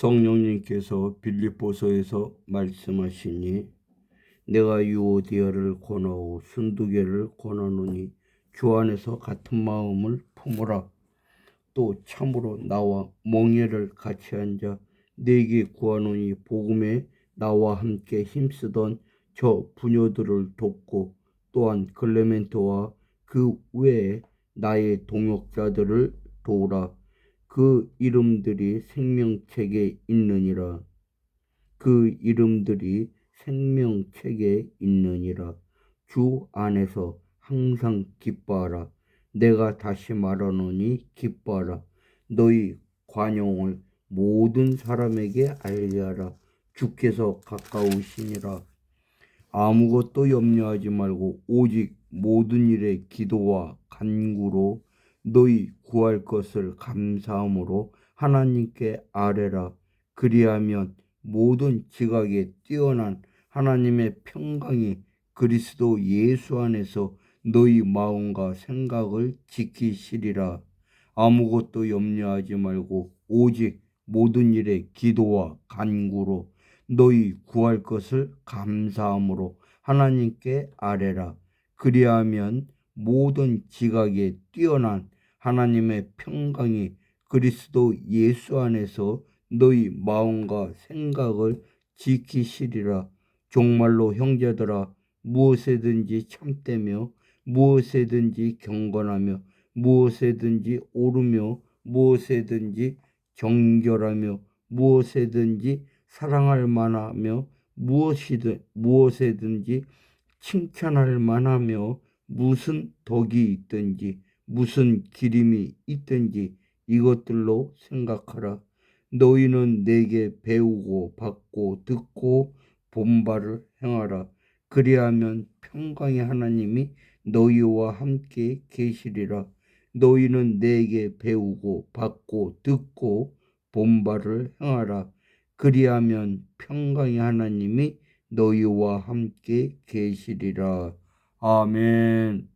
성령님께서 빌립보서에서 말씀하시니 내가 유오디아를 권하고 순두개를 권하노니 주 안에서 같은 마음을 품으라. 또 참으로 나와 멍에를 같이 앉아 내게 구하노니 복음에 나와 함께 힘쓰던 저 부녀들을 돕고 또한 클레멘토와 그 외에 나의 동역자들을 도우라 그 이름들이 생명책에 있느니라. 그 이름들이 생명책에 있느니라. 주 안에서 항상 기뻐하라. 내가 다시 말하노니 기뻐하라. 너희 관용을 모든 사람에게 알리하라. 주께서 가까우시니라. 아무것도 염려하지 말고 오직 모든 일에 기도와 간구로 너희 구할 것을 감사함으로 하나님께 아뢰라. 그리하면 모든 지각에 뛰어난 하나님의 평강이 그리스도 예수 안에서 너희 마음과 생각을 지키시리라. 아무것도 염려하지 말고 오직 모든 일에 기도와 간구로 너희 구할 것을 감사함으로 하나님께 아뢰라. 그리하면 모든 지각에 뛰어난 하나님의 평강이 그리스도 예수 안에서 너희 마음과 생각을 지키시리라. 정말로 형제들아 무엇에든지 참되며 무엇에든지 경건하며 무엇에든지 오르며 무엇에든지 정결하며 무엇에든지 사랑할 만하며 무엇이든 무엇에든지 칭찬할 만하며 무슨 덕이 있든지 무슨 기림이 있든지 이것들로 생각하라. 너희는 내게 배우고 받고 듣고 본바를 행하라. 그리하면 평강의 하나님이 너희와 함께 계시리라. 너희는 내게 배우고 받고 듣고 본바를 행하라. 그리하면 평강의 하나님이 너희와 함께 계시리라. 아멘.